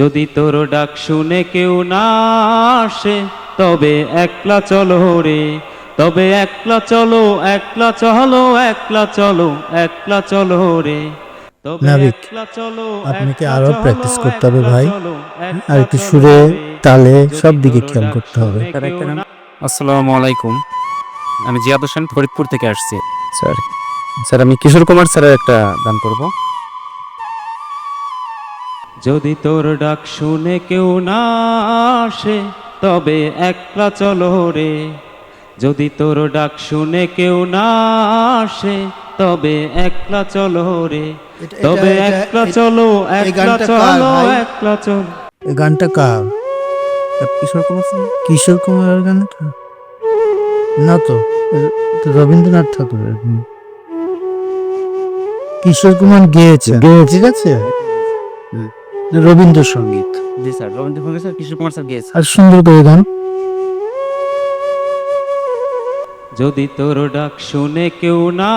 যদি তোর ডাক শুনে কেউ না আসে তবে একলা চলো রে। তবে একলা চলো একলা চলো একলা চলো একলা চলো রে। নাবিক, একলা চলো আপনাকে আরও practice করতে হবে ভাই। আর একটু সুরে তালে সব দিকে খেয়াল করতে হবে। আসসালামু আলাইকুম। আমি জিয়াদ হোসেন ফরিদপুর থেকে আসছি। স্যার স্যার আমি কিশোর কুমার স্যারের একটা গান করব। যদি তোর ডাক শুনে কেউ না আসে তবে একলা চলো রে। যদি তোর ডাক শুনে কেউ না আসে তবে একলা চলো রে। তবে একলা চলো একলা চলো একলা চলো। এই গানটা কার? কিশোর কুমার কিশোর কুমারের গানটা? না তো রবীন্দ্রনাথ ঠাকুরের। কিশোর কুমার গেয়েছে। ঠিক আছে। রবীন্দ্রসঙ্গীত। জি sir Rabindra sir Kishore Kumar sir গেয়েছে আর সুন্দর করে গান। যদি তোর ডাক শুনে কেউ না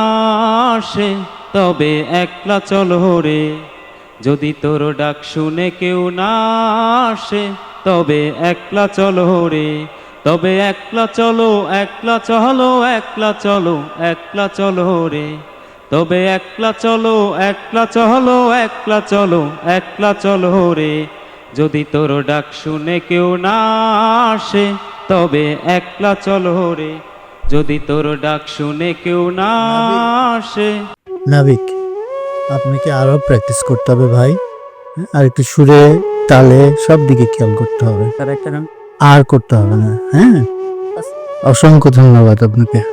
আসে তবে একলা চলো রে। যদি তোর ডাক শুনে কেউ না আসে তবে একলা চলো রে। তবে একলা চলো একলা চলো একলা চলো একলা চলো রে। তবে একলা চলো একলা চলো একলা চলো একলা চলো রে। যদি তোর ডাক শুনে কেউ না আসে তবে একলা চলো রে। যদি তোর ডাক শুনে কেউ না আসে। নাবিক আপনাকে আরও প্র্যাকটিস করতে হবে ভাই? হ্যাঁ, আর একটু সুরে তালে সব দিকে খেয়াল করতে হবে। আর করতে হবে না হ্যাঁ? অসংখ্য ধন্যবাদ আপনাকে।